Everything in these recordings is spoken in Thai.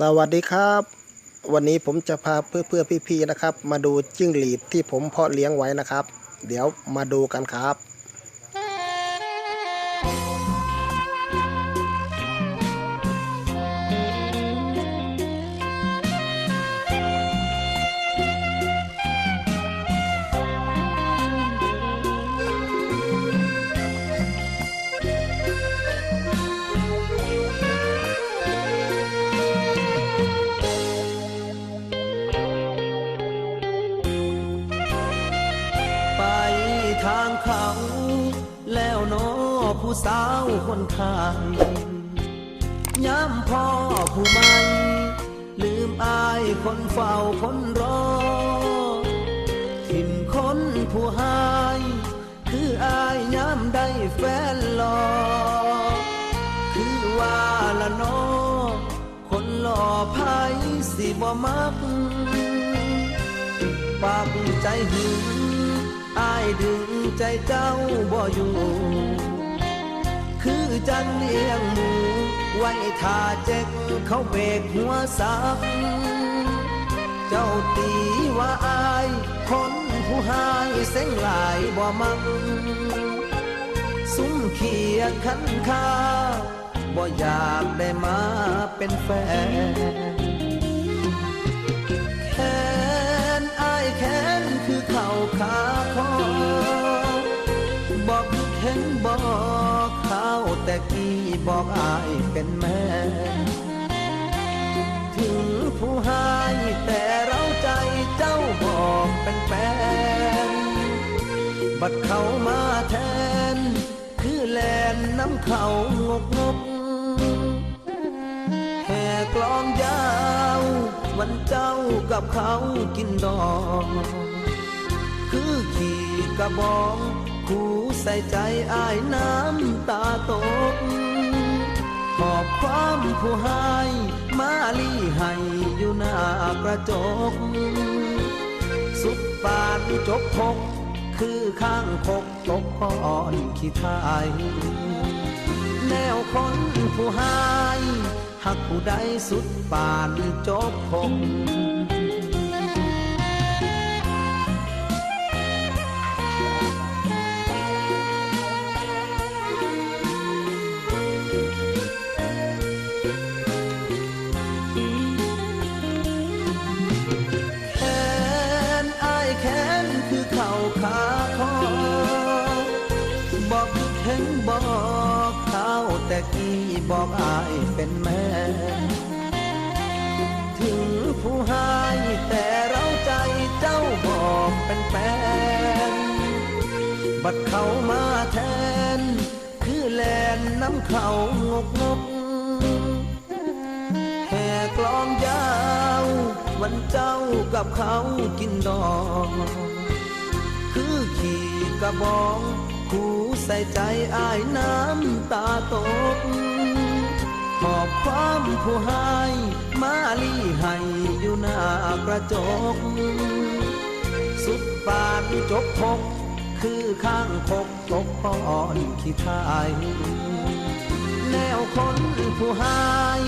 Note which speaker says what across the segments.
Speaker 1: สวัสดีครับ วันนี้ผมจะพาเพื่อเพื่อๆพี่ๆนะครับ มาดูจิ้งหรีดที่ผมเพาะเลี้ยงไว้นะครับ เดี๋ยวมาดูกันครับ
Speaker 2: ผู้สาวคนไทยย้ำพ่อผู้ไม่ลืมอายคนเฝ้าคนรอทิมคนผู้หาย คืออายย้ำได้แฟนหลอคือว่าละนอคนหล่อไพ่สิบ่มักปากใจหึงอายดึงใจเจ้าบ่อยู่ คือจังเลี้ยงหมูไว้ท่าเจ็กเขาเบกหัวสักเจ้าตีว่าอายคนผู้หายเส้งหลายบ่มังซุ้มเขียดขันคาบ่อยากได้มาเป็นแฟนแขนอายแขนคือเข่าขาคอบอกเห็นบอก แต่กี้บอกอายเป็นแม่ ถึงผู้หายแต่เราใจเจ้าบอกเป็นแฟนบัดเขามาแทน คือแลนน้ำเขางกงกแห่กลองยาว วันเจ้ากับเขากินดองคือขี่กระบองคู่ ใส่ใจอายน้ำตาตกขอบความผู้ใหายมาลี่ให้อยู่หน้ากระจก สุดปานจกพกคือข้างคกตกพอนขี้ทายแนวคนผู้ใหายหักผู้ใดสุดปานจบคง บอกอายเป็นแม่ ถึงผู้หายแต่เราใจเจ้าบอกเป็นแฟน บัดเขามาแทน คือแลนน้ำเขางกงกแห่กลองยาว วันเจ้ากับเขากินดองคือขี่กระบอง คูใส่ใจอายน้ำตาตกขอบความผู้หายมาลี่ให้อยู่หน้ากระจก สุดปานจบพกคือข้างคกตกพอนขี้ทายแนวคนผู้หาย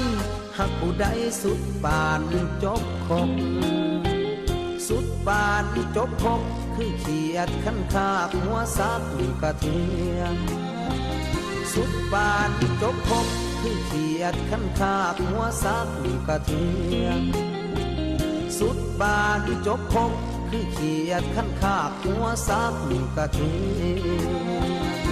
Speaker 2: หักผู้ใดสุดปานจบคง สุดปานจบคงคือเขียดขั้นคากหัวซักกระเทียมสุดปานจบคงคือเขียดขั้นคากหัวซักกระเทียมสุดบานจบคงคือเขียดขั้นคากหัวซักกระเทียม